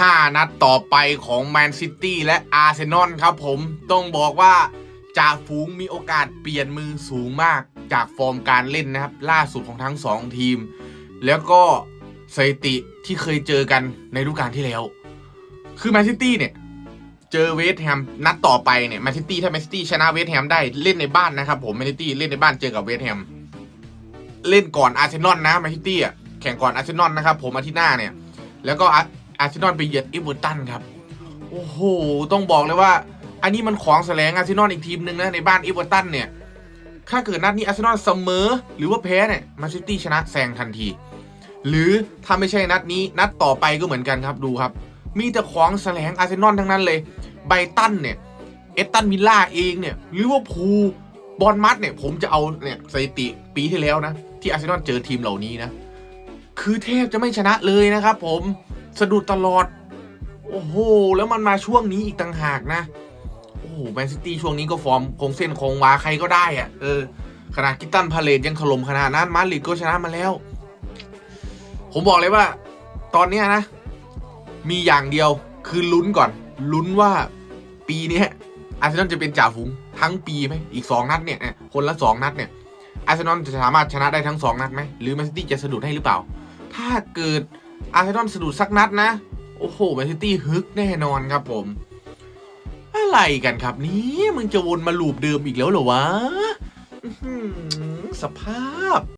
5 นัดต่อไปของแมนซิตี้และอาร์เซนอลครับผม ต้องบอกว่าจ่าฝูงมีโอกาสเปลี่ยนมือสูงมากจากฟอร์มการเล่นนะครับ ล่าสุดของทั้ง 2 ทีม แล้วก็สถิติที่เคยเจอกันในฤดูกาลที่แล้ว คือแมนซิตี้เนี่ยเจอเวสต์แฮมนัดต่อไปเนี่ยแมนซิตี้ถ้าแมนซิตี้ชนะเวสต์แฮมได้เล่นในบ้านนะครับผมแมนซิตี้เล่นในบ้านเจอกับเวสต์แฮมเล่นก่อนอาร์เซนอลนะแมนซิตี้อะแข่งก่อนอาร์เซนอลนะครับผมอาทิตย์หน้าเนี่ย แล้วก็ อาร์เซนอลไปเหยียดเอเวอร์ตันครับ โอ้โห ต้องบอกเลยว่า อันนี้มันของแสลงอาร์เซนอลอีกทีมหนึ่งนะในบ้านเอเวอร์ตันเนี่ย ถ้าเกิดนัดนี้อาร์เซนอลเสมอ หรือว่าแพ้เนี่ยมนซิตี้ชนะแซงทันที หรือถ้าไม่ใช่นัดนี้นัดต่อไปก็เหมือนกันครับดูครับ มีแต่ของแสลงอาร์เซนอลทั้งนั้นเลย ไบตันเนี่ย เอตตันวิลล่าเองเนี่ยหรือว่าพูลบอลมัดเนี่ยผมจะเอาเนี่ยสถิติปีที่แล้วนะ ที่อาร์เซนอลเจอทีมเหล่านี้นะ คือแทบจะไม่ชนะเลยนะครับผม สะดุดตลอด โอ้โห แล้วมันมาช่วงนี้อีกต่างหากนะ โอ้โหแมนซิตี้ช่วงนี้ก็ฟอร์มคงเส้นคงวาใครก็ได้อะเออขนาดกิตตันพาเลตยังถล่มขนาดนั้นมาดริดก็ชนะมาแล้ว ผมบอกเลยว่า ตอนนี้นะ มีอย่างเดียวคือลุ้นก่อน ลุ้นว่าปีนี้อาร์เซนอลจะเป็นจ่าฝูงทั้งปีไหมอีกสองนัดเนี่ย คนละสองนัดเนี่ยอาร์เซนอลจะสามารถชนะได้ทั้งสองนัดไหมหรือแมนซิตี้จะสะดุดให้หรือเปล่า ถ้าเกิด อาร์เซนอลสะดุดสักนัดนะ โอ้โหแมนซิตี้ฮึกแน่นอนครับผม อะไรกันครับนี่มึงจะวนมาลูปเดิมอีกแล้วเหรอวะสภาพ